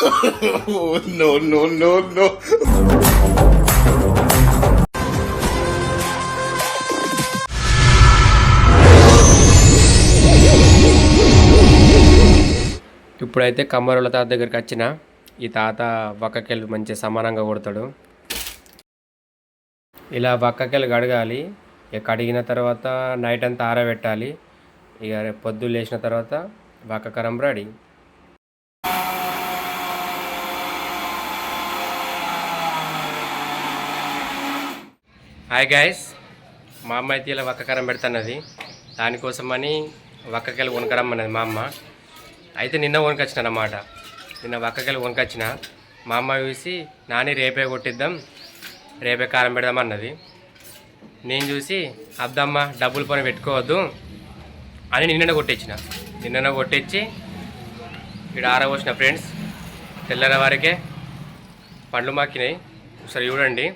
no, no, no, no. ఇప్పుడైతే కమ్మరుల తాత దగ్గరికి వచ్చిన ఈ తాత వక్కకెళ్ళి మంచిగా సమానంగా కొడతాడు. ఇలా వక్కకెళ్ళి కడగాలి. ఇక కడిగిన తర్వాత నైట్ అంతా ఆరబెట్టాలి. ఇక రేపు లేచిన తర్వాత వక్కకరం రెడీ. హాయ్ గైస్ మా అమ్మ అయితే ఇలా వక్కకరం పెడుతున్నది. దానికోసమని వక్కకెళ్ళి వనకరమ్మన్నది మా అమ్మ. అయితే నిన్న వనకొచ్చిన అన్నమాట. నిన్న వక్కకెళ్ళి వనకొచ్చిన. మా అమ్మ చూసి నాని రేపే కొట్టిద్దాం రేపే కారం పెడదాం అన్నది నేను చూసి అద్దమ్మ డబ్బులు పని పెట్టుకోవద్దు అని నిన్ననే కొట్టించిన. నిన్ననే కొట్టించి ఇక్కడ ఆరబోసిన ఫ్రెండ్స్ తెల్లవారికే పండ్లు మాకినాయి. ఒకసారి చూడండి.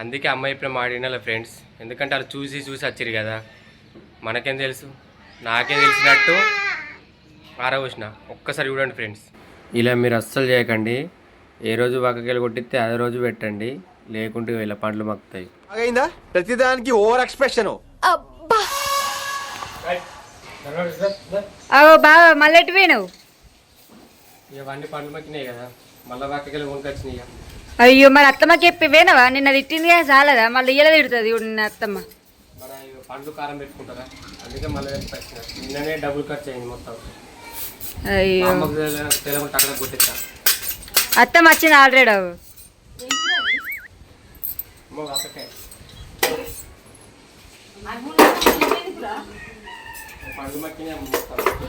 అందుకే అమ్మ చెప్పిన మాట వినాలి ఫ్రెండ్స్ ఎందుకంటే వాళ్ళు చూసి చూసి వచ్చిరు కదా. మనకేం తెలుసు? నాకే తెలిసినట్టు ఆరబోసిన. ఒక్కసారి చూడండి ఫ్రెండ్స్ ఇలా మీరు అస్సలు చేయకండి. ఏ రోజు వక్కకెళ్ళి కొట్టిస్తే అదే రోజు పెట్టండి. లేకుంటే ఇలా పండ్లు మక్కుతాయి అయిందా ప్రతిదానికి ఓవర్ ఎక్స్ప్రెషన్. బావా మళ్ళీ ఇవన్నీ పండ్లు మక్కినాయి కదా. అయ్యో మరి అత్తమ్మకి చెప్పి పోయినావా నిన్న తిట్టింది చాలదా? మళ్ళీ ఇయ్యల తిడుతుంది ఇప్పుడు నిన్న అత్తమ్మ. పండ్లు కారం పెట్టుకుంటారా? అందుకే మళ్ళీ నిన్ననే డబ్బులు ఖర్చు అయింది మొత్తం. అయ్యో. అత్తమ్మ వచ్చింది ఆల్రెడీ.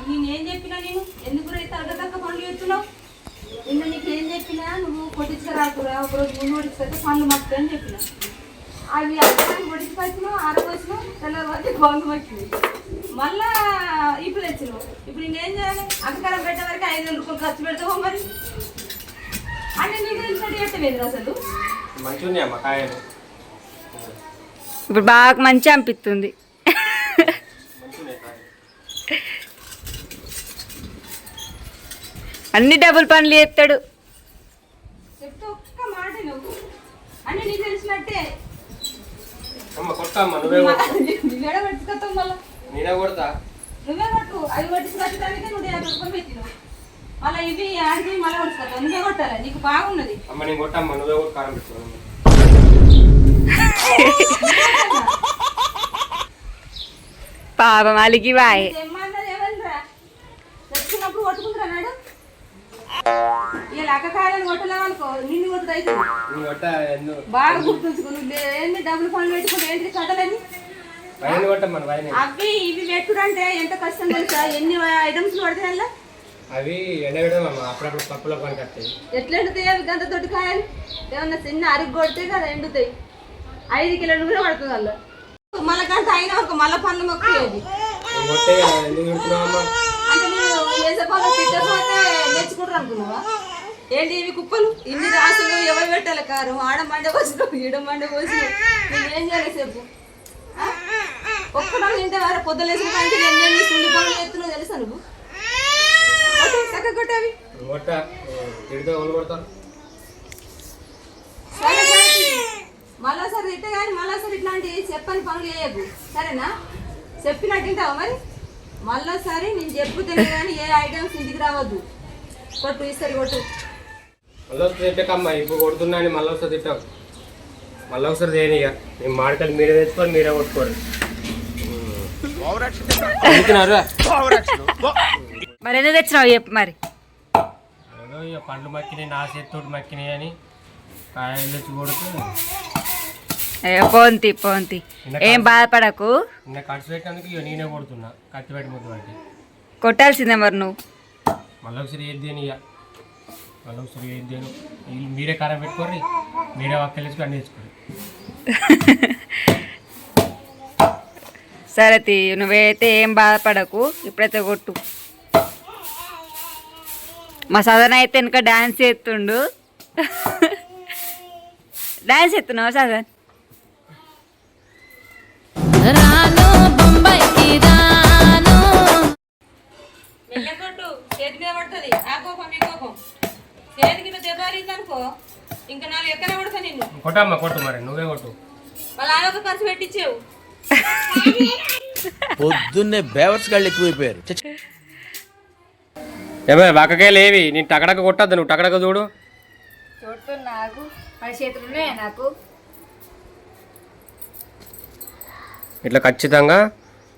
నేనేం చెప్పినా నేను? ఎందుకు రైతు నిన్న నీకేం చెప్పినా? నువ్వు కొట్టించరాకురా. ఒకరోజు ముందు కొట్టించుకొస్తే పనులు మక్కుతాయి అని చెప్పిన. అవి అర్థం కొట్టించుకొచ్చినావు ఆరబోసినావు తెల్లవారి పనులు మక్కినాయి మళ్ళా ఇప్పుడు తెచ్చినావు. ఇప్పుడు నేనేం చేయాలి? అక్కకాలం పెట్టే వరకు ఐదు వేల రూపాయలు ఖర్చు పెడతావు మరి? అంటే నీకు తెలిసినట్టు చెప్పలేదు అసలు మంచిగా ఇప్పుడు బాగా మంచి అనిపిస్తుంది మంచిగా ఉన్నాయి కాయలు అన్ని డబుల్ పనులు చేస్తాడు చెప్తే ఒక్క మాట నువ్వు అంటే నీకు తెలిసినట్టే అమ్మ కొడతా అమ్మ నువ్వే కొట్టు నువ్వేడ పెట్టుకొస్తావు మళ్ళీ నేనే కొడతా నువ్వే పట్టు అవి పట్టించుకొచ్చడానికి నువ్వు. యాభై రూపాయలు పెట్టినావు. మళ్ళీ ఇవి ఆడికి మళ్ళీ పట్టుకొస్తావు నువ్వే కొట్టాలి నీకు బాగున్నది. అమ్మ నేను కొట్టమ్మా నువ్వే కొట్టు కారం పెట్టుకో. పాపం అలిగి తెమ్మన్నది తెచ్చుకున్నప్పుడు కొట్టుకుంటున్నాడు. ఇలా అక్కకాయలను కొట్టలేమనుకో నిన్ను కొట్టు రైతు నువ్వు కొట్ట ఎందుకు బాగా గుర్తుంచుకో నువ్వు ఏంటి డబ్బులు పనులు పెట్టుకుంటే ఏంటి కథలని? అవి ఇవి పెట్టుడంటే ఎంత కష్టం తెలుసా? ఎన్ని ఐటమ్స్ పడతాయి అవి ఎండగడం అప్పుడప్పుడు పప్పులో పనికి వస్తాయి ఎట్లా ఎండుతాయి అవి గంట తోటి కాయలు? ఏమన్నా చిన్న అరిగి కొడితే కదా ఎండుతాయి. ఐదు కిలోలు కూడా పడుతుంది అందులో. మళ్ళా గంట అయినా ఒక మళ్ళా పనులు మొక్కేది నువ్వు కొట్టే కదా, ఎందుకు తిడుతున్నావు అమ్మ అంటే నేను తిట్టకపోతే నేర్చుకుంటారు అనుకున్నావా? ఏంటి ఇవి కుప్పలు? ఇన్ని రాసులు ఎవరు పెట్టాలి కారు? ఆడ మండ పోసిన ఈడ మండ పోసిన ఏం చేయాలి ఆ? ఒక్కడో తింటే వారు పొద్దులేసిన కానీ ఎన్ని సుండి పనులు చేస్తున్నావు తెలుసా నువ్వు? కొట్టేవి మళ్ళా సరే తిట్టే కానీ మళ్ళా సరే ఇట్లాంటి చెప్పని పనులు చేయకు. సరేనా? చెప్పినట్టు వింటావా మరి? మళ్ళా సరే నేను చెప్పుతాను కానీ ఏ ఐటమ్స్ ఇంటికి రావద్దు. కొట్టు ఇస్తారు కొట్టు. మళ్ళీ వస్తుంది తిట్టకమ్మా ఇప్పుడు కొడుతున్నా అని మళ్ళీ వస్తుంది తిట్టావు మళ్ళీ ఒకసారి చేయని ఇక మేము మాడకాయలు మీరే తెచ్చుకొని మీరే కొట్టుకోరు మరి ఎందుకు తెచ్చినావు చెప్పు మరి? ఏదో పండ్లు మక్కినాయి నా చేతితోటి మక్కినాయి అని కాయలు తెచ్చి కొడుతూ పోంతి పోంతి. ఏం బాధపడకు. నిన్న ఖర్చు పెట్టినందుకు ఇక నేనే కొడుతున్నా. కత్తి పెట్టి ముద్దు పట్టి. కొట్టాల్సిందే మరి నువ్వు. మళ్ళీ ఒకసారి ఏది దేని ఇక మళ్ళీ ఒకసారి ఏది దేను వీళ్ళు మీరే కారం పెట్టుకోర్రి మీరే ఒక్కలు వేసుకొని అన్నీ తెచ్చుకోరు సరే తీ నువ్వైతే ఏం బాధపడకు ఇప్పుడైతే కొట్టు. మా సదన్ అయితే వెనుక డాన్స్ చేస్తుండు. డాన్స్ చేస్తున్నావు సదన్? పడుతుంది ఆ కోపం ఈ కోపం. చేతికి ఇట్లా దెబ్బ అనుకో ఇంకా నాలుగు ఎక్కడ కొడతా నిన్ను. కొట్టమ్మా కొట్టు మరి. నువ్వే కొట్టు. మళ్ళీ ఒక ఖర్చు పెట్టించావు పొద్దున్నే బేవర్స్ గాళ్ళు ఎక్కువైపోయారు. ఏమే వక్కకాయలు ఏవి నేను టకడక కొట్టద్దు. నువ్వు టకడక చూడు. చూడు నాకు మన చేతులు నాకు? ఇట్లా ఖచ్చితంగా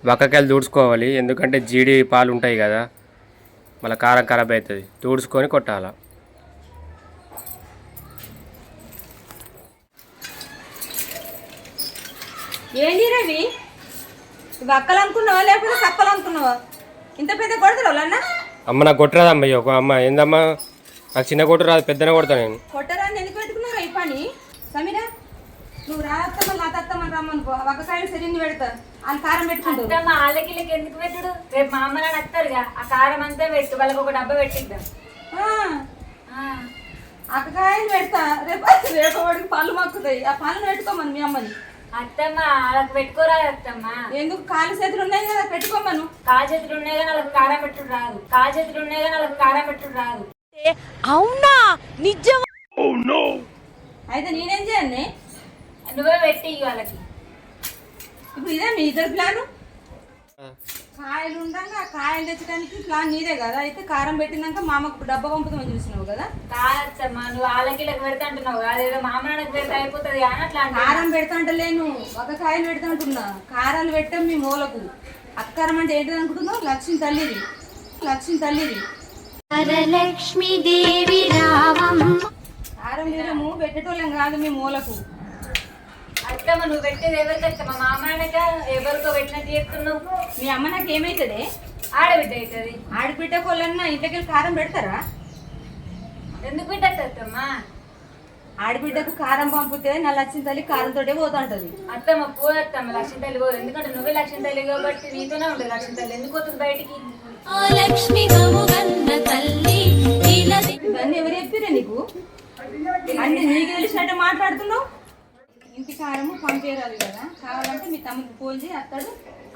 వక్కకాయలు దూడ్చుకోవాలి. ఎందుకంటే జీడి పాలు ఉంటాయి కదా. మళ్ళీ కారం ఖరాబ్ అవుతుంది. దూడ్చుకొని కొట్టాల. ఏంటి రవి? ఇవి అక్కలు అనుకున్నావా లేకపోతే కప్పలు అనుకున్నావా ఇంత పెద్ద కొడతారు అమ్మ నాకు కొట్టరాదమ్మ ఇయ్య, ఒక అమ్మ ఏందమ్మా? నాకు చిన్న కొట్టు రాదు పెద్దనే కొడతా నేను. కొట్టరాని ఎందుకు పెట్టుకున్నారా ఈ పని? సమీరా నువ్వు రాత్తమ్మ నా తత్తమ్మని రమ్మనుకో. ఒక కాయలు సరిన్ని పెడతా. వాళ్ళు కారం పెట్టుకుంటారు అత్తమ్మ వాళ్ళకి ఎందుకు పెట్టుడు? రేపు మా అమ్మ నాన్న వస్తారుగా ఆ కారం అంతా పెట్టు వాళ్ళకి ఒక డబ్బా పెట్టిద్దాం. ఆ, అక్కకాయలు పెడతా. రేపు రేపు వాడికి పళ్ళు మక్కుతాయి. ఆ పళ్ళు పెట్టుకోమను మీ అమ్మని. అత్తమ్మ వాళ్ళకి పెట్టుకోరా అత్తమ్మ. ఎందుకు? కాలు చేతులు ఉన్నాయి కదా పెట్టుకోమను. కాజెతులు ఉన్నాయి కానీ వాళ్ళకి కారం పెట్టుడు రాదు. కాజెతులు ఉన్నాయి కానీ వాళ్ళకి కారం పెట్టుడు రాదు. అయితే నేనేం చేయండి నువ్వే పెట్టి వాళ్ళకి. ఇప్పుడు ఇదే మీ ఇద్దరు ప్లాను? కాయలు ఉండగా కాయలు తెచ్చడానికి ప్లాన్ నీదే కదా? అయితే కారం పెట్టినాక మా అమ్మకు డబ్బా పంపుతామని చూసినావు కదా? కాదత్తమ్మ నువ్వు వాళ్ళకి ఇలా పెడతా అంటున్నావు అదేదో మా అమ్మ నాన్నకి పెడితే అయిపోతుంది అని అట్లా. కారం పెడతాంటలేను ఒక కాయలు పెడతాంటున్నా కారాలు పెట్టాం మీ మూలకు. అక్కరం అంటే ఏంటిది అనుకుంటున్నావు? లక్ష్మి తల్లిది. లక్ష్మి తల్లిది. వరలక్ష్మీదేవి రావమ్మ కారం తీరము పెట్టేటోళ్ళం కాదు మీ మూలకు. అత్తమ్మ నువ్వు పెట్టేది ఎవరికి అత్తమ్మ? మా అమ్మ నాన్నక ఎవరికో పెట్టినట్టు చెప్తున్నావు. మీ అమ్మ నాకు ఏమైతుంది? ఆడబిడ్డ అవుతుంది. ఆడబిడ్డ కోళ్ళన్నా ఇంటికి వెళ్ళి కారం పెడతారా? ఎందుకు పెట్టద్దు అత్తమ్మ? ఆడబిడ్డకు కారం పంపితే నా లక్ష్మి తల్లి కారంతోటే పోతుంటది. అత్తమ్మ పోదత్తమ్మ లక్ష్మీ తల్లి పోదు. ఎందుకంటే నువ్వే లక్ష్మీ తల్లి కాబట్టి నీతోనే ఉంటుంది లక్ష్మీ తల్లి. ఎందుకు పోతుంది బయటికి? ఓ లక్ష్మి గన్న తల్లి ఇలది ఇవన్నీ ఎవరు చెప్పిరే నీకు? అంటే నీకు తెలిసినట్టు మాట్లాడుతున్నావు? ఇంటి కారము పంపేరాదు కదా. కావాలంటే మీ తమ్ముడికి ఫోన్ చేయి అత్తడు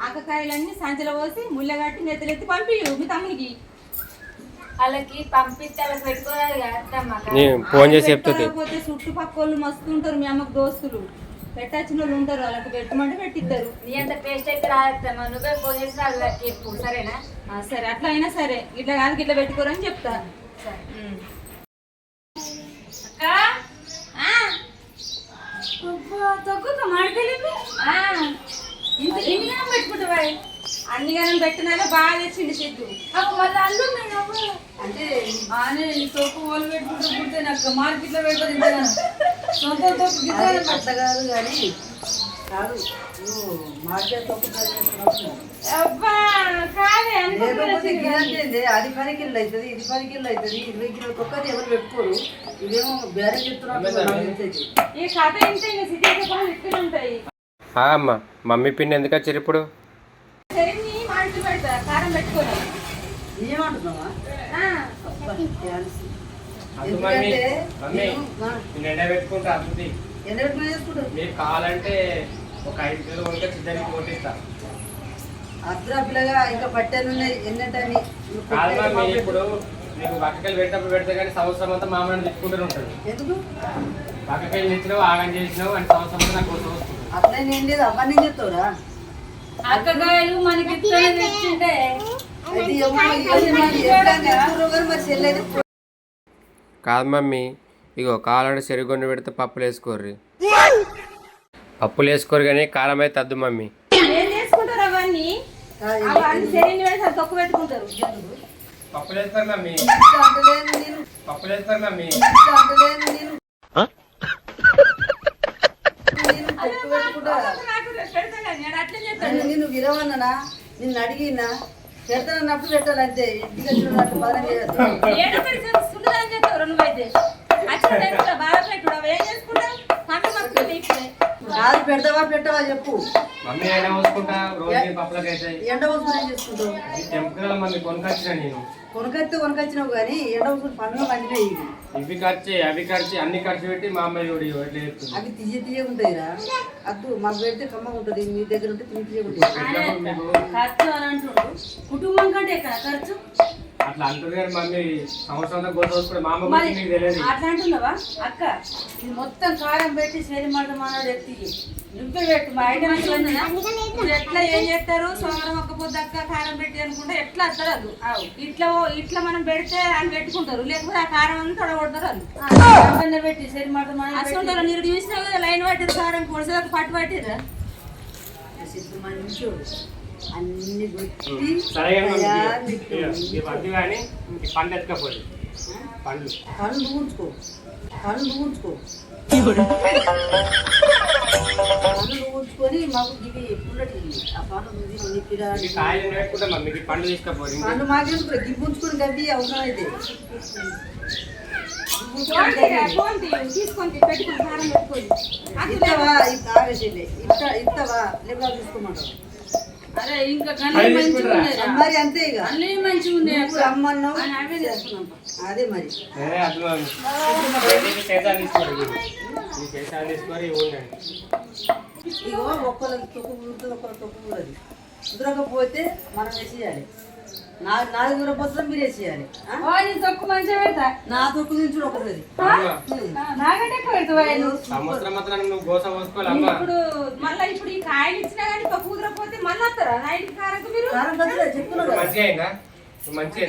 ఆకకాయలన్నీ సంచలో పోసి ముళ్ళగట్టి నెత్తలెత్తి పంపియు మీ తమ్మునికి వాళ్ళకి పంపిస్తే వాళ్ళకి పెట్టుకోరాదు కదా అత్తమ్మ నేను ఫోన్ చేసి చెప్తుంది. పోతే చుట్టుపక్కల వాళ్ళు మస్తు ఉంటారు మీ అమ్మకు దోస్తులు. పెట్టచ్చిన వాళ్ళు ఉంటారు వాళ్ళకి పెట్టమంటే పెట్టిస్తారు నీ అంత పేస్ట్ అయితే రాదత్తమ్మ నువ్వే ఫోన్ చేసి వాళ్ళకి చెప్పు సరేనా? ఆ, సరే అట్లా అయినా సరే. ఇట్లా కాదు ఇట్లా పెట్టుకోరని చెప్తా. సరే. తొక్కుక మాడతలేదు ఇంత ఎన్ని గణం పెట్టుకుంటావా అన్ని గణం పెట్టినాక బాగా తెచ్చింది సిద్ధు. వాళ్ళ అల్లు అంటే బాగానే ఈ తొక్కు వాళ్ళు పెట్టుకుంటూ పుడితే నాకు మార్కెట్లో ఇంత సొంత తొక్కు గిట్టాలి అట్లా కాదు కానీ కాదు మార్కెట్ తొక్కు అబ్బా కాదే లేకపోతే గిరంటే అది పది కిలో అవుతుంది ఇది పది కిలో అవుతుంది ఇరవై కిలో తొక్కది ఎవరు పెట్టుకోరు. అమ్మ మమ్మీ పిన్ ఎందుకు వచ్చారు ఇప్పుడు? మీకు కావాలంటే ఒక ఐదు కిలో వరకు చిద్దరికి కొట్టిస్తా ఇంకా పట్టెలు ఉన్నాయి ఎన్నంటని ఇప్పుడు మీకు బక్కకాయలు పెట్టినప్పుడు పెడితే కానీ సంవత్సరం అంతా మామూలు తిప్పుకుంటూనే ఉంటుంది ఎందుకు? బక్కకాయలు తెచ్చినావు ఆగం చేసినావు అని సంవత్సరం అంతా నాకు కోసం వస్తుంది. అట్లా నేను లేదు అవన్నీ చెప్తావురా. అక్కగాయలు మనకి తెచ్చింటే కాదు మమ్మీ ఇగో కావాలంటే చెరుగొండ పెడితే పప్పులు వేసుకోర్రి. పప్పులు వేసుకోరు కానీ కారం అయితే తద్దు మమ్మీ. ఏం చేసుకుంటారు అవన్నీ? అవన్నీ శరీరం పెడతారు తొక్కు పెట్టుకుంటారు. పప్పులు మమ్మీ మమ్మీ నేను అట్లే చేస్తాను విరవన్ననా నిన్ను అడిగినా పెడతానన్నప్పుడు పెట్టాలి అంతే ఇంటికి వచ్చినట్టు బాధ చేస్తాను ఏడో ఒకటి సుందరం చేస్తావు నువ్వైతే అచ్చిన బాగా పెట్టుడు అవి ఏం చేసుకుంటావు పంట మక్కుతుంది ఇప్పుడే కాదు పెడతావా పెట్టవా చెప్పు. మమ్మీ అయినా పోసుకుంటా రోజు పప్పులకి అవుతాయి ఎండ వస్తుంది ఏం చేసుకుంటావు తెంపుకోగల మమ్మీ కొనుకొచ్చిన నేను. కొనకత్తే కొనకొచ్చినావు కానీ ఎండ వస్తుంది పండుగ పండినాయి ఇవి ఖర్చు అవి ఖర్చు అన్ని ఖర్చు పెట్టి మా అమ్మాయి చూడు అవి తీయ తీయ ఉంటాయిరా. అద్దు మాకు పెడితే కమ్మగా ఉంటుంది మీ దగ్గర ఉంటే తీయ తీయ మీకు ఖర్చు అని అంటుండు. కుటుంబం కంటే ఎక్కడ? ఖర్చు? అట్లా అంటుంది కానీ మమ్మీ సంవత్సరం వస్తుంది మా అమ్మ మరి గురించి నీకు తెలియదు. అట్లా అంటున్నావా? అక్క ఇది మొత్తం కారం పెట్టి శరి మాట మానాడు ఎత్తి. నువ్వే పెట్టు మా ఐటమ్స్ ఇప్పుడు ఎట్లా ఏం చేస్తారు? సోమవారం ఒక్క పొద్దు అక్క కారం పెట్టి అనుకుంటే ఎట్లా వస్తారు వాళ్ళు ఇట్లా ఇట్లా మనం పెడితే అని పెట్టుకుంటారు. లేకపోతే ఆ కారం అంతా తొడగొడతారు పెట్టి మాట మానాడు అసలు మీరు చూసినా కదా లైన్ పట్టిరు కారం పొడిసేదాకా పట్టు పట్టిర్రా సిద్ధు మంచోడు. అన్ని పెట్టి. సరే కానీ పండు ఎత్తుకపోయి పండ్లు కళ్ళు ఊడ్చుకో. కళ్ళు ఊడ్చుకో. కళ్ళు ఊడ్చుకొని మాకు ఇవి పుల్లటి ఆ పండు ఇది నిప్పిరా ఈ కాయలు పెట్టుకుంటే మమ్మీ ఈ పండ్లు తీసుకపోయి పండు మాకేందుకు గిబ్బుంచుకొని ఇత్తవా? ఇంత ఆవేశలే ఇత్త ఇత్తవా? లేకపోతే తీసుకోమంటావు? మరి అంతే ఇక. చేసుకున్నాం అదే మరి. ఇగో ఒక్కరికి తొక్కు ఉంటుంది ఒక్కరికి తొక్కు ఉండదు కుదరకపోతే మనం వేసేయాలి నా నాది కుదరకపోతే మీరు వేసేయాలి ఆ? ఓ, నీ తొక్కు మంచిగా పెడతా. నా తొక్కు నుంచి ఒకటి నాకంటే ఎక్కువ పెడతావా నువ్వు సంవత్సరం మాత్రం నువ్వు గోస పోసుకోవాలి అమ్మ. ఇప్పుడు మళ్ళీ ఇప్పుడు ఈ కాయలు ఇచ్చినా కానీ తక్కువ కుదరకపోతే మళ్ళీ వస్తారా? కారకు మీరు? కారం మంచిగా అయిందా? మంచిగా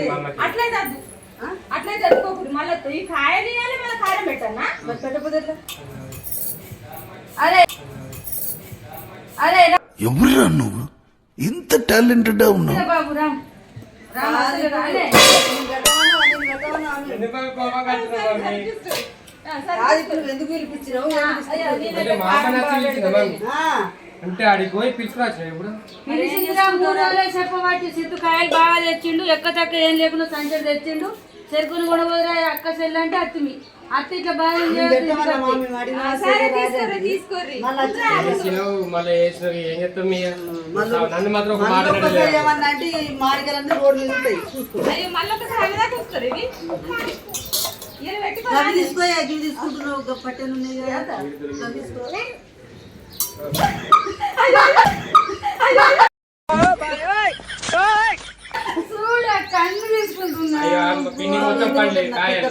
ఈ కాయలు ఇవ్వాలి కారం మరి పెట్టకపోతే? అరే. అరే రా. ఎవరురా నువ్వు? ఇంత టాలెంటెడ్ ఉన్నావు. ఎందుకు పిలిపించినావు? అంటే ఆడికి పోయి పిలుచుకురావచ్చు ఇప్పుడు. చెప్పబట్టి సిద్ధు కాయలు బాగా తెచ్చిండు. ఎక్క తక్క ఏం లేకుండా సంచలు తెచ్చిండు. చెరుకుని కూడా పోదురా అక్క చెల్లి అంటే అత్తిమి. అత్త ఇట్లా బాగా నేను పెట్టమన్నా మామి అడిగినా సరే రాజండి. తీసుకోర్రి మళ్ళీ వచ్చి- వేసినావు మళ్ళీ వేసినావు ఏం చెప్తావు మీ మళ్ళీ నన్ను మాత్రం ఒక మాట మళ్ళీ ఒక్కసారి అనలేదు. ఏమన్నా అంటే ఈ మాడికలన్నీ రోడ్లు మీద ఉంటాయి చూసుకో. అయ్యో మళ్ళీ ఒకసారి దాకా వస్తారు ఇవి. ఇవి పెట్టుకో గవి తీసుకో అగ్గి తీసుకుంటున్నావు ఒక పట్టెలు ఉన్నాయి కదా. గవి తీసుకో. చూడు ఆ కన్ను తీసుకుంటున్నా అయ్యో అమ్మ పిండి మొత్తం పండ్లే కాయలు.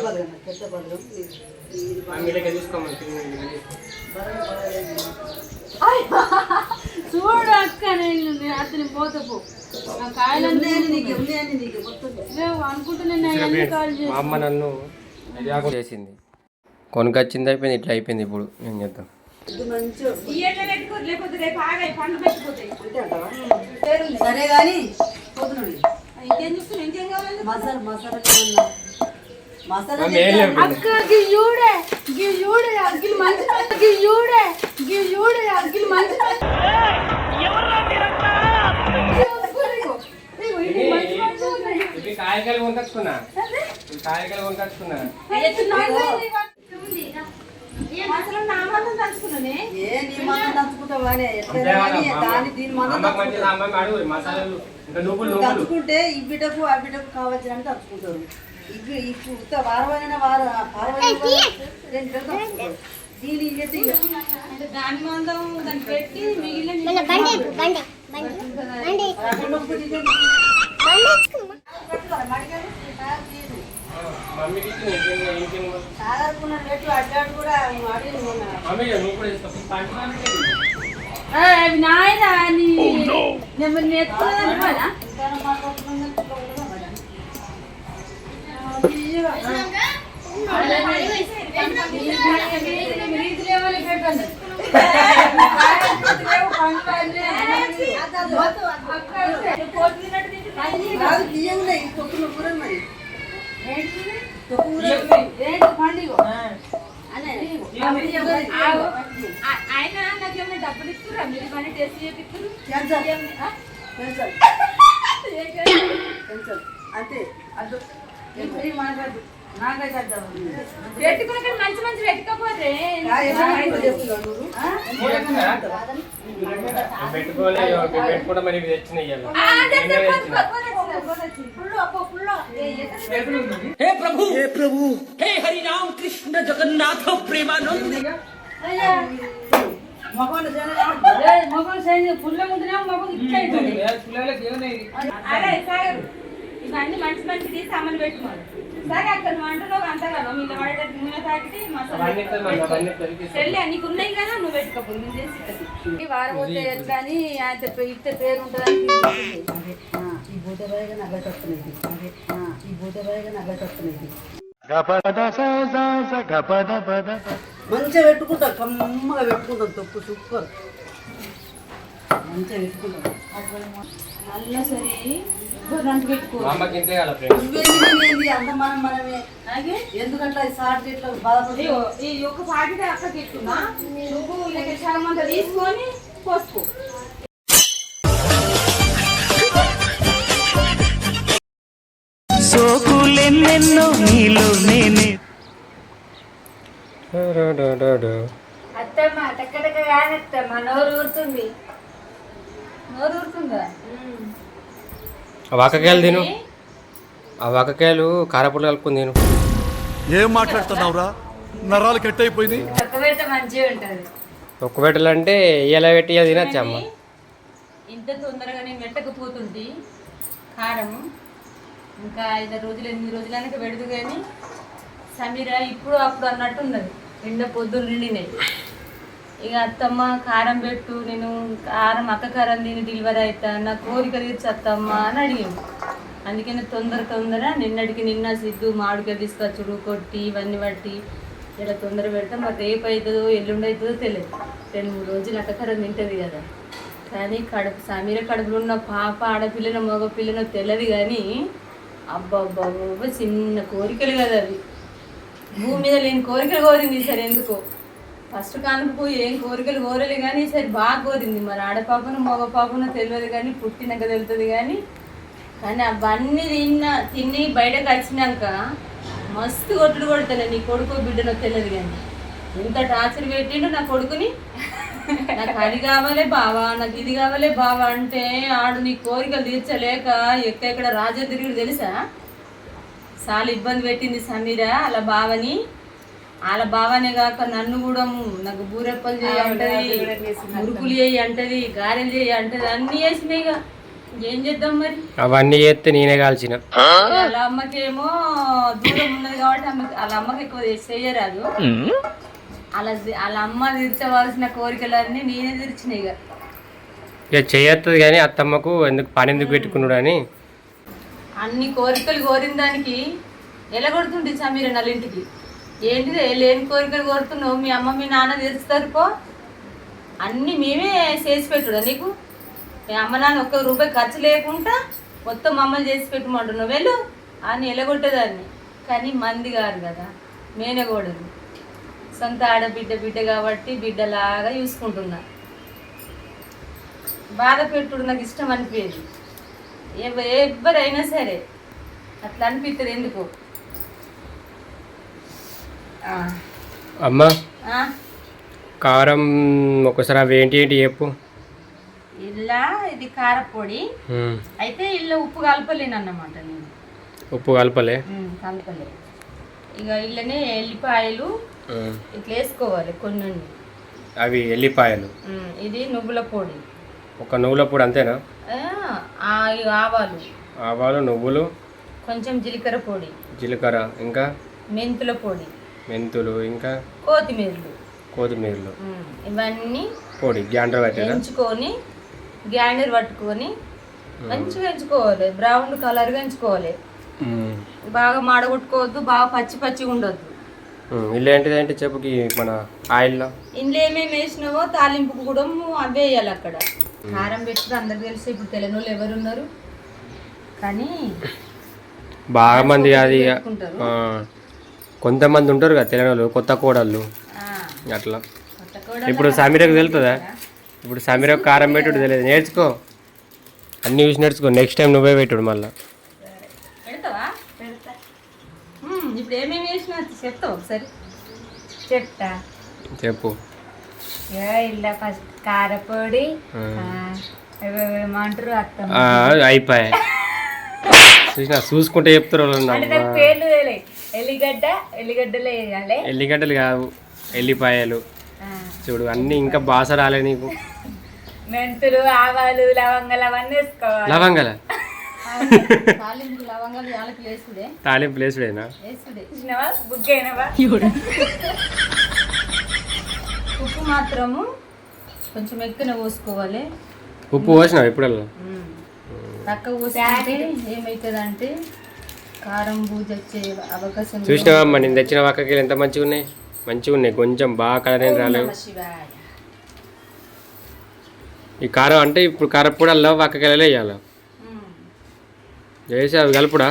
తీసుకోమని. చూడు అక్క నేను నేను అతని పోతే పో నా కాయలు ఉన్నాయని నీకు ఉన్నాయని నీకు మొత్తం లేవు అనుకుంటే నేను అన్ని కాల్ మా అమ్మ నన్ను చేసింది. కొనుకొచ్చింది అయిపోయింది ఇట్లా అయిపోయింది ఇప్పుడు. ఏం చేద్దాం? సరే కానీ మసాలా మసాలా మసాలా అక్క గి చూడే గి చూడే అగ్గిలు మంచి గి చూడే గి చూడే అగ్గిలు మంచి కాయకాయలు కొనుకొచ్చుకున్నా కాయకాయలు కొనుకొచ్చుకున్నా అసలు నా మాత్రం తలుచుకున్నానే ఏ నీ మందం దంచుకుంటావా అని ఎట్లా అంతే కానీ కదా, దాని దీని మందం దంచుకుంటే ఈ బిడ్డకు ఆ బిడ్డకు కావాల్సినట్టు దంచుకుంటారు ఇవి ఇప్పుడు వారమైన వార వారమైన దీని దాని మందం దాన్ని పెట్టి మిగిలిన ఒకటి ఇది. మమ్మీకి ఇచ్చింది అవి బియ్యం ఉన్నాయి కూర మరి ఆ- ఆయన నాకేమైనా డబ్బులు ఇస్తురా మీరు కానీ టేస్ట్ చేపిస్తారు అంతే మాట్లాడు పెట్టుకుని మంచి మంచి పెట్టుకోపోతే పెట్టుకోలే పెట్టుకోవడం అనేది తెచ్చినాయి చెప్పు, తెచ్చినా. కొనుక్కొచ్చిన, కొనుక్కొచ్చిన. ఫుల్లు, అబ్బో, ఫుల్లు. ఏ, ఎక్కడ ఏయ్, మొగలు సైన్ పుల్ల ముందునే మొగలు ఇచ్చేయండి అరే సాగరు ఇవన్నీ మంచి మంచి తీసి అమ్మని పెట్టుకోవాలి సరే అక్కడ నువ్వు అంటున్నావు అంతగానో మీద పడేటట్టు నూనె తాకితే మసాలా చెల్లి నీకు ఉన్నాయి కదా నువ్వు పెట్టుకోపు నేను చేసి ఇస్తుంది. ఈ వారం పోతే ఎట్లా అని ఆయన ఇస్తే పేరు ఉంటుందని. ఈ భూతబాయిగా నగట్ వస్తున్నది అదే ఈ భూతబాయిగా నగట్ వస్తున్నది మంచిగా పెట్టుకుంటాం కమ్మగా పెట్టుకుంటాం తొక్కు సూపర్. మంచిగా పెట్టుకుంటాం నల్ల సరే ఎవ్వరు అంటు పెట్టుకో మా అమ్మకి ఇంతే కదా ఫ్రెండ్స్ నువ్వేంది అంత మనం మనమే. ఎందుకంటే అది సార్ ఇట్లా బాధపడి ఇదిగో, ఈ ఒక పాకిట అక్క తిట్టున్నా నువ్వు ఇలా చాలా మంది తీసుకొని పోసుకో. సోకులెన్నెన్నో నీలో నేనే. అత్తమ్మ టక్కటక్క కానత్తమ్మ నోరు ఊరుతుంది. నోరు ఊరుతుందా? ఆ వాకకాయలు తిను. ఆ వాకకాయలు కారపూలు కలుపుకుని తిను. ఏం మాట్లాడుతున్నావురా? నరాలు కట్ అయిపోయింది ఒక్క పెట్టలు అంటే ఇలా పెట్టి ఇక తినచ్చు అమ్మ. ఇంత తొందరగా నేను పెట్టకపోతుంది కారం. ఇంకా ఐదు రోజులు ఎనిమిది రోజులైనా పెడదు కానీ సమీర ఇప్పుడు అప్పుడు అన్నట్టు ఉన్నది. ఎండ పొద్దున్న నిండినాయి. ఇక అత్తమ్మ కారం పెట్టు నేను కారం అక్క కారం తిని డెలివరీ అవుతా నా కోరిక తీర్చు అత్తమ్మ అని అడిగింది. అందుకని తొందర తొందర నిన్నటికి నిన్న సిద్ధు మామిడికాయ తీసుకొచ్చుడు కొట్టి ఇవన్నీ పట్టి ఇలా తొందర పెడతాం మరి రేపు అవుతుందో ఎల్లుండి అవుతుందో తెలియదు. రెండు మూడు రోజులు అక్క కారం తింటుంది కదా. కానీ కడుపు సమీర కడుపులో ఉన్న పాప ఆడపిల్లన మగ పిల్లనో తెలియదు కానీ అబ్బబ్బా చిన్న కోరికలు కదా అవి. భూమి మీద లేని కోరికలు కోరింది సరే ఎందుకో. ఫస్ట్ కానుకు ఏం కోరికలు కోరలే కానీ సరే బాగా కోరింది. మరి ఆడపాపను మగ పాపను తెలియదు కానీ పుట్టినాక తెలుతుంది కానీ. కానీ అవన్నీ తిన్న తిని బయటకు వచ్చినాక మస్తు కొట్టుడు కొడతాను నీ కొడుకు బిడ్డలో తెలియదు కానీ. ఇంత టార్చర్ పెట్టిండు నా కొడుకుని? నాకు అది కావాలే బావా నాకు ఇది కావాలే బావా అంటే ఆడు నీ కోరికలు తీర్చలేక ఎక్కడెక్కడ రాజా తిరుగుడు తెలుసా? చాలా ఇబ్బంది పెట్టింది సమీర అలా బావని. వాళ్ళ బావనే కాక నన్ను కూడా నాకు బూరెప్పలు చేయి అంటది మురుకులు చేయి అంటది గారెలు చేయి అంటది అన్ని చేసినాయి ఇక. ఏం చేద్దాం మరి? అవన్నీ చేస్తే నేనే కాల్చిన. వాళ్ళ అమ్మకేమో దూరం ఉన్నది కాబట్టి అమ్మకి వాళ్ళ అమ్మకి ఎక్కువ చేయరాదు. అలా వాళ్ళ అమ్మ తీర్చవలసిన కోరికలన్నీ నేనే తీర్చిన ఇక. ఇక చేయొస్తుంది కానీ అత్తమ్మకు ఎందుకు పని ఎందుకు పెట్టుకున్నాడు అని. అన్ని కోరికలు కోరిన దానికి ఎలా కొడుతుంది సమీర నల్లింటికి. ఏంటిది? లేని కోరికలు కోరుతున్నావు. మీ అమ్మ మీ నాన్న తీరుస్తారు పో. అన్నీ మేమే చేసి పెట్టుడా నీకు? మీ అమ్మ నాన్న ఒక్క రూపాయి ఖర్చు లేకుండా మొత్తం మమ్మల్ని చేసి పెట్టమంటున్నావు. వెళ్ళు. అని ఎలగొట్టేదాన్ని. కానీ మంది కాదు కదా. మేనగోడలు సొంత ఆడబిడ్డ బిడ్డ కాబట్టి బిడ్డలాగా చూసుకుంటున్నా. బాధ పెట్టుడు నాకు ఇష్టం అనిపించేది. ఎవ- ఎవరైనా సరే. అట్లా అనిపిస్తుంది ఎందుకు? అమ్మ? కారం ఒకసారి అవి ఏంటి ఏంటి చెప్పు. ఇలా ఇది కారపొడి. అయితే ఇలా ఉప్పు కలపలేను అన్నమాట నేను. ఉప్పు కలపలే? కలపలే. ఇక ఇళ్ళనే ఎల్లిపాయలు. ఇట్లా వేసుకోవాలి కొన్ని. అవి ఎల్లిపాయలు? ఇది నువ్వుల పొడి. ఒక నువ్వుల పొడి అంతేనా? ఆవాలు. ఆవాలు నువ్వులు కొంచెం జీలకర్ర పొడి. జీలకర్ర ఇంకా? మెంతుల పొడి. మెంతులు ఇంకా కొత్తిమీరలు. కొత్తిమీరలు. ఇవన్నీ పొడి గ్యాండ్ర పెట్టారా? ఎంచుకొని గ్రైండర్ పట్టుకొని మంచిగా ఎంచుకోవాలి. బ్రౌన్ కలర్గా ఎంచుకోవాలి. బాగా మాడగొట్టుకోవద్దు బాగా పచ్చి పచ్చిగా ఉండొద్దు. ఇల్లు ఏంటిది అంటే చెప్పుకి మన ఆయిల్లో? ఇందులో ఏమేమి వేసినావో తాలింపుకు కూడా అవే వేయాలి అక్కడ. కారం పెట్టుకుని అందరికి తెలిసి ఇప్పుడు తెలియని వాళ్ళు ఎవరు ఉన్నారు. కానీ బాగా మంది అది కొంతమంది ఉంటారు కదా వాళ్ళు కొత్త కోడళ్ళు. అట్లా. ఇప్పుడు సమీరకు తెలుతుందా? ఇప్పుడు సమీరకు కారం పెట్టుడు తెలియదు. నేర్చుకో. అన్ని చూసి నేర్చుకో. నెక్స్ట్ టైం నువ్వే పెట్టుడు మళ్ళీ. పెడతావా? పెడతా. ఉమ్, ఇప్పుడు ఏమేమి వేసినా చెప్తావు ఒకసారి. చెప్తా. చెప్పు. ఇలా ఫస్ట్ కారపొడి. ఏమంటారు అయిపోయాయి. చూసినా చూసుకుంటే చెప్తారు పేర్లు ఎల్లిగడ్డ ఎల్లిగడ్డలు వేయాలి. ఎల్లిగడ్డలు కావు ఎల్లిపాయలు. చూడు అన్నీ ఇంకా బాస రాలే నీకు. మెంతులు ఆవాలు లవంగాలు అవన్నీ వేసుకోవాలి. లవంగల? తాలింపు లవంగాలు యాలకులు వేసుడే. తాలింపు లేసుడేనా ఉప్పు మాత్రము కొంచెం ఎక్కువ పోసుకోవాలి. ఉప్పు పోసినావు ఎప్పుడల్లా తక్కువ పోసుకుంటే ఏమవుతుంది అంటే కారం బూజ వచ్చే అవకాశం కూడా చూసినావా అమ్మ నేను తెచ్చిన వక్కకి ఎంత మంచిగా ఉన్నాయి మంచిగా ఉన్నాయి కొంచెం బాగా కలర్ ఏం రాలేవు శివాయ. ఈ కారం అంటే ఇప్పుడు కారపూడల్లో వక్కకెళ్ళలే వేయాలి. చేసి అవి కలుపుడా?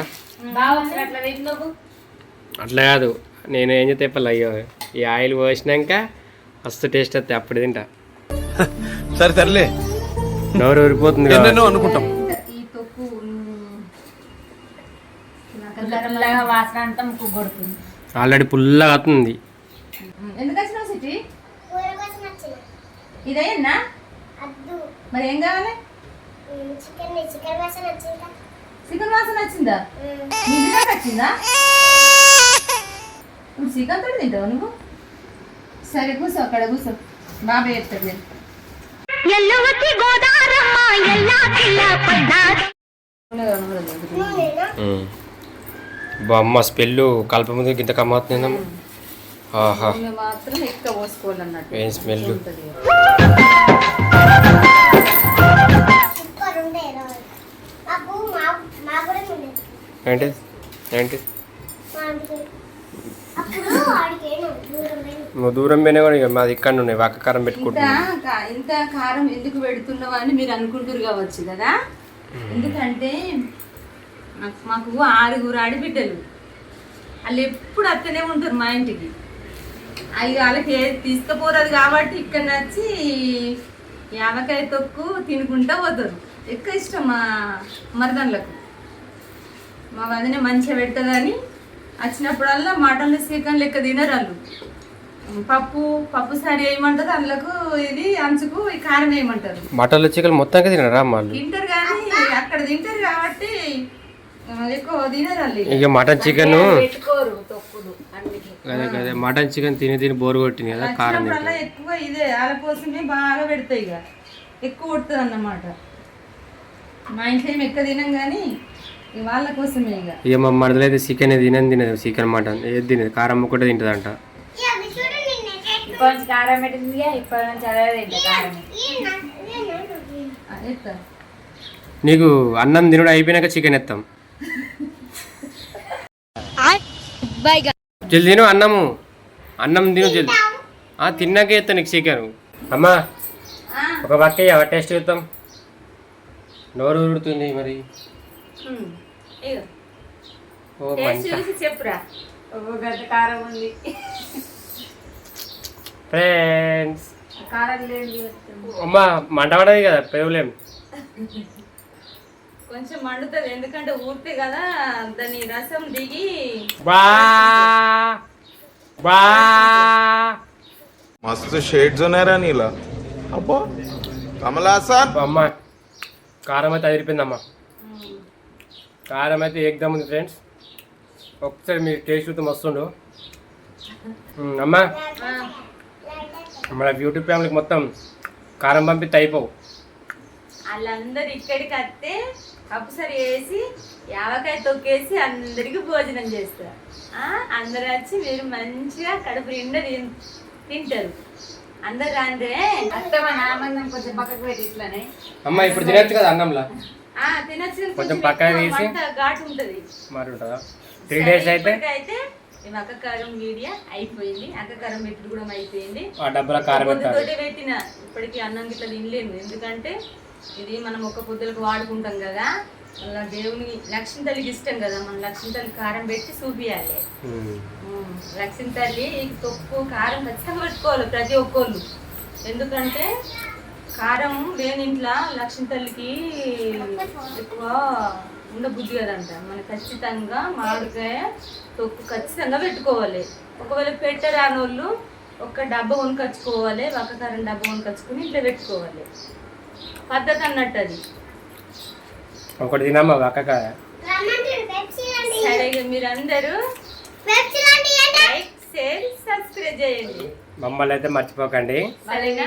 అట్లా కాదు. నేను ఏం చేస్తే చెప్పాలి అయ్యో ఈ ఆయిల్ పోసినాక మస్తు టేస్ట్ వస్తాయి అప్పుడు తింటా. సరే సర్లే. నోరు ఊరిపోతుంది అనుకుంటాం ఈ తొక్కు వాసన అంతా ముక్కు కొడుతుంది. ఆల్రెడీ పుల్లగా ఎందుకు వచ్చినావు సిటీ? ఇదేనా మరి ఏం కావాలి? చికెన్ వాసన వచ్చిందా? నీ ఇంటికి వచ్చిందా? ఇప్పుడు చికెన్ తోటి తింటావు నువ్వు? సరే కూర్చో అక్కడ కూర్చో. బాబాయ్ చెప్తాడు నేను. గోదారమ్మ ఎల్లా పిల్ల పడ్డారు ఉమ్. బామ్మ స్పెల్ కలప ముందు ఇంత కమ్మవుతుంది ఆహా ఏం స్మెల్ ఉంటుంది. ఏంటి? ఏంటి? నువ్వు దూరం పోయినా కూడా ఇక మాది ఇక్కడ ఉన్నాయి వక్క కారం కా- ఇంత కారం ఎందుకు పెడుతున్నావా అని మీరు అనుకుంటారు కావచ్చు కదా? ఎందుకంటే మాకు ఆరుగురు ఆడబిడ్డలు. వాళ్ళు ఎప్పుడు అత్తనే ఉంటారు మా ఇంటికి. అవి వాళ్ళకి ఏది తీసుకుపోరాదు కాబట్టి ఇక్కడ నచ్చి యావకాయ తొక్కు తినుకుంటా పోతారు. ఎక్కువ ఇష్టం మా మరదన్లకు. మా వదిన మంచిగా పెడతదని వచ్చినప్పుడల్లా మటన్లు చికెన్ లెక్క తినరు వాళ్ళు. పప్పు పప్పు సారి వేయమంటారు అందులోకి ఇది అంచుకు ఈ కారం వేయమంటారు. మటన్లు చికెన్ మొత్తంగా తినరా తింటారు కానీ అక్కడ తింటారు కాబట్టి ఇక. మటన్ చికెన్ అదే అదే మటన్ చికెన్ తిని తిని బోరు కొట్టింది కదా కారం ఎక్కువ ఇదే కోసమే బాగా పెడతాయి ఇక. ఎక్కువ కొడుతుంది అన్నమాట. మా ఇంట్లో ఏమి ఎక్కువ తినం కానీ వాళ్ళ కోసమే ఇక. ఇక మా మరదలైతే చికెన్ తినని తినదు చికెన్ మటన్ ఏది తినదు కారం ఒకటే తింటదంట. కారం నీకు అన్నం తినడం అయిపోయినాక చికెన్ ఎత్తాం. జల్ది తిను అన్నము. అన్నం తిను జల్ది. ఆ, తిన్నాక ఎత్తా నీకు చికెన్. అమ్మా ఒక పక్క టేస్ట్ చూద్దాం. నోరు ఊరుతుంది మరి. ఓ చెప్పురా. కారం ఉంది. ఫ్రెండ్స్. అమ్మా మంట పడది కదా పెరుగులేం కొంచెం మండుతుంది ఎందుకంటే కదా దాని రసం దిగి మస్తు షేడ్స్ ఉన్నాయరా నీలా. అబ్బో! కమలాసన్ అమ్మ కారం అయితే అదిరిపోయిందమ్మా. కారం అయితే ఏకదమ్ ఉంది ఫ్రెండ్స్ ఒకసారి మీరు టేస్ట్ చూస్తే మస్తుండు అమ్మా. మన యూట్యూబ్ ఫ్యామిలీకి మొత్తం కారం పంపితే అయిపోవు. వాళ్ళందరూ ఇక్కడికి వస్తే కప్పుసరి వేసి యావకాయ తొక్కేసి అందరికి భోజనం చేస్తారు. ఆ, అందరు వచ్చి మీరు మంచిగా కడుపు నిండా తింటారు. అందరు రాందే మందం కొంచెం పక్కకు పెట్టి ఇట్లానే. అమ్మ ఇప్పుడు తినచ్చు కదా అన్నంలో? ఆ, తినొచ్చు కొంచెం ఎక్కువ తీసి. ఘాటు ఉంటది. మరి ఉంటుందా త్రీ డేస్ అయితే? అయితే మేము అక్కకారం మీడియా అయిపోయింది. అక్కకారం పెట్టుడు కూడా అయిపోయింది. ఆ డబ్బుల కారం పెట్టిన. ఇప్పటికి అన్నం గిట్ల తినలేము ఎందుకంటే ఇది మనం ఒక పొద్దులకు వాడుకుంటాం కదా. అలా దేవుని లక్ష్మీ తల్లికి ఇష్టం కదా. మనం లక్ష్మీ తల్లి కారం పెట్టి చూపియాలి. ఉమ్. ఉమ్, లక్ష్మీ తల్లి తొక్కు కారం ఖచ్చితంగా పెట్టుకోవాలి ప్రతి ఒక్కళ్ళు. ఎందుకంటే కారం లేని ఇంట్లో లక్ష్మీ తల్లికి ఎక్కువ ఉండబుద్ధి కదంట. మన ఖచ్చితంగా మామిడికాయ తొక్కు ఖచ్చితంగా పెట్టుకోవాలి. ఒకవేళ పెట్టరాని వాళ్ళు ఒక డబ్బా కొనుకొచ్చుకోవాలి వక్కకారం డబ్బా కొనుకొచ్చుకుని ఇట్లా పెట్టుకోవాలి. పద్ధతి అన్నట్టు అది ఒకటి తినమ్మా అక్కకాయ. సరే మీరందరూ లైక్ షేర్ సబ్స్క్రైబ్ చేయండి. మమ్మల్ని అయితే మర్చిపోకండి. సరేనా?